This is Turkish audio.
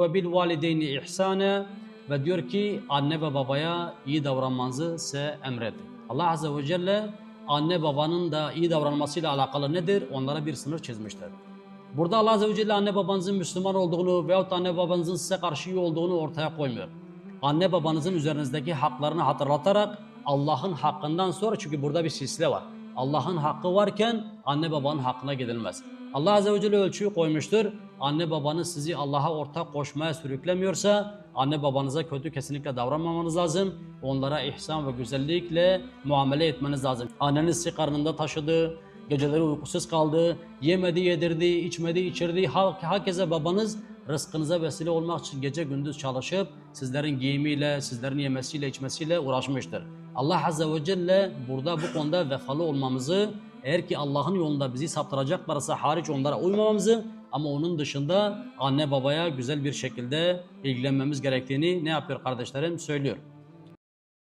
ve bil valideyni ihsane ve diyor ki anne ve babaya iyi davranmanızı size emretti. Allah Azze ve Celle anne babanın da iyi davranmasıyla alakalı nedir? Onlara bir sınır çizmiştir. Burada Allah Azze ve Celle anne babanızın Müslüman olduğunu veyahut anne babanızın size karşı iyi olduğunu ortaya koymuyor. Anne babanızın üzerinizdeki haklarını hatırlatarak Allah'ın hakkından sonra çünkü burada bir silsile var. Allah'ın hakkı varken anne babanın hakkına gidilmez. Allah Azze ve Celle ölçüyü koymuştur. Anne babanız sizi Allah'a ortak koşmaya sürüklemiyorsa anne babanıza kötü kesinlikle davranmamanız lazım. Onlara ihsan ve güzellikle muamele etmeniz lazım. Anneniz sizi karnında taşıdı, geceleri uykusuz kaldı, yemedi yedirdi, içmedi içirdi. Herkese babanız rızkınıza vesile olmak için gece gündüz çalışıp sizlerin giyimiyle, sizlerin yemesiyle, içmesiyle uğraşmıştır. Allah Azze ve Celle burada bu konuda vefalı olmamızı, eğer ki Allah'ın yolunda bizi saptıracaklarsa hariç onlara uymamamızı ama onun dışında anne babaya güzel bir şekilde ilgilenmemiz gerektiğini ne yapıyor kardeşlerim söylüyor.